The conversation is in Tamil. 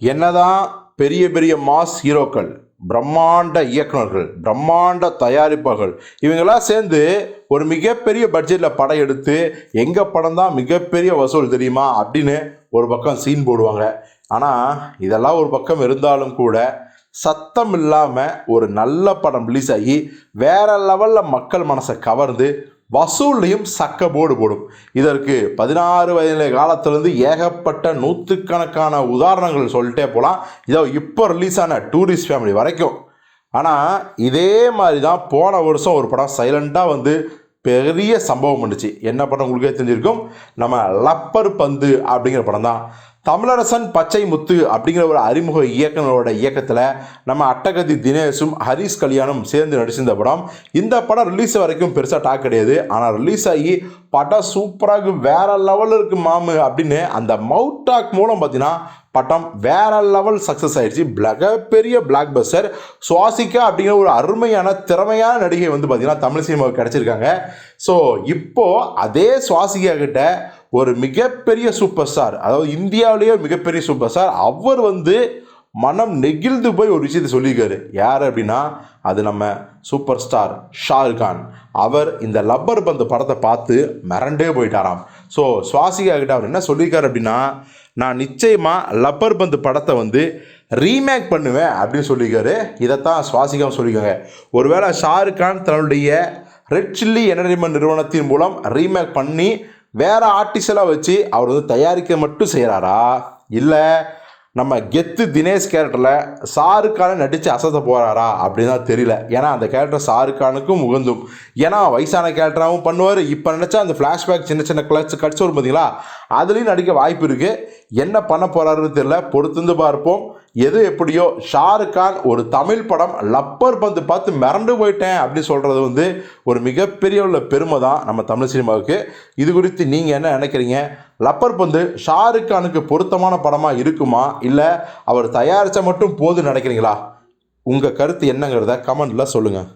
என்னதான் பெரிய பெரிய மாஸ் ஹீரோக்கள் பிரம்மாண்ட இயக்குனர்கள் பிரம்மாண்ட தயாரிப்பாளர்கள் இவங்கெல்லாம் சேர்ந்து ஒரு மிகப்பெரிய பட்ஜெட்டில் படம் எடுத்து எங்கள் படம் தான் மிகப்பெரிய வசூல் தெரியுமா அப்படின்னு ஒரு பக்கம் சீன் போடுவாங்க. ஆனால் இதெல்லாம் ஒரு பக்கம் இருந்தாலும் கூட சத்தம் இல்லாமல் ஒரு நல்ல படம் ரிலீஸ் ஆகி வேற லெவலில் மக்கள் மனசை கவர்ந்து வசூல்லையும் சக்க போர்டு போடும். இதற்கு பதினாறு வயதில் காலத்திலிருந்து ஏகப்பட்ட நூற்றுக்கணக்கான உதாரணங்கள் சொல்லிட்டே போகலாம் இதோ இப்போ ரிலீஸ் ஆன டூரிஸ்ட் ஃபேமிலி வரைக்கும். ஆனால் இதே மாதிரி தான் போன வருஷம் ஒரு படம் சைலண்ட்டாக வந்து பெரிய சம்பவம் பண்ணுச்சு என்ன படம் உங்களுக்கே தெரிஞ்சிருக்கும்? நம்ம லப்பர் பந்து அப்படிங்கிற படம் தான் தமிழரசன் பச்சை முத்து அப்படிங்கிற ஒரு அறிமுக இயக்குனரோட இயக்கத்தில் நம்ம அட்டகதி தினேஷும் ஹரிஷ் கல்யாணும் சேர்ந்து நடிச்சிருந்த படம். இந்த படம் ரிலீஸ் வரைக்கும் பெருசாக டாக் கிடையாது. ஆனால் ரிலீஸ் ஆகி படம் சூப்பராக வேற லெவலில் இருக்கு மாமு அப்படின்னு அந்த மவுட் டாக் மூலம் பார்த்தீங்கன்னா படம் வேற லெவல் சக்ஸஸ் ஆயிடுச்சு. மிகப்பெரிய பிளாக் பஸ்டர் சுவாசிக்கா அப்படிங்கிற ஒரு அருமையான திறமையான நடிகை வந்து பார்த்தீங்கன்னா தமிழ் சினிமாவுக்கு கிடச்சிருக்காங்க. ஸோ இப்போது அதே சுவாசிக்கா கிட்ட ஒரு மிகப்பெரிய சூப்பர் ஸ்டார் அதாவது இந்தியாவிலேயே மிகப்பெரிய சூப்பர் ஸ்டார் அவர் வந்து மனம் நெகிழ்ந்து போய் ஒரு விஷயத்தை சொல்லியிருக்காரு. யார் அப்படின்னா அது நம்ம சூப்பர் ஸ்டார் ஷாருக்கான் அவர் இந்த லப்பர் பந்து படத்தை பார்த்து மிரண்டே போயிட்டாராம். ஸோ சுவாசிகா கிட்ட அவர் என்ன சொல்லியிருக்காரு அப்படின்னா நான் நிச்சயமாக லப்பர் பந்து படத்தை வந்து ரீமேக் பண்ணுவேன் அப்படின்னு சொல்லியிருக்காரு. இதைத்தான் சுவாசிகா சொல்லியிருக்காங்க. ஒருவேளை ஷாருக்கான் தன்னுடைய ரெட் சில்லி என்டர்டைன்மெண்ட் நிறுவனத்தின் மூலம் ரீமேக் பண்ணி வேற ஆர்டிஸ்டெல்லாம் வச்சு அவர் வந்து தயாரிக்க மட்டும் செய்கிறாரா இல்லை நம்ம கெத்து தினேஷ் கேரக்டரில் ஷாருக்கான நடித்து அசத்த போகிறாரா அப்படின்னு தான் தெரியல. ஏன்னா அந்த கேரக்டர் ஷாருக்கானுக்கும் உகந்தும். ஏன்னா வயசான கேரக்டராகவும் பண்ணுவார். இப்போ நினச்சா அந்த ஃப்ளாஷ்பேக் சின்ன சின்ன கிளச் கட்சி வரும் பார்த்தீங்களா அதுலேயும் நடிக்க வாய்ப்பு இருக்குது என்ன பண்ண போகிறாருன்னு தெரியல. பொறுத்திருந்து பார்ப்போம். எது எப்படியோ ஷாருக் கான் ஒரு தமிழ் படம் லப்பர் பந்து பார்த்து மிரண்டு போயிட்டேன் அப்படின்னு சொல்கிறது வந்து ஒரு மிகப்பெரிய உள்ள பெருமை தான் நம்ம தமிழ் சினிமாவுக்கு. இது குறித்து நீங்கள் என்ன நினைக்கிறீங்க? லப்பர் பந்து ஷாருக் கானுக்கு பொருத்தமான படமாக இருக்குமா? இல்லை அவர் தயாரித்தா மட்டும் போதும் நினைக்கிறீங்களா? உங்கள் கருத்து என்னங்கிறத கமெண்ட்டில் சொல்லுங்கள்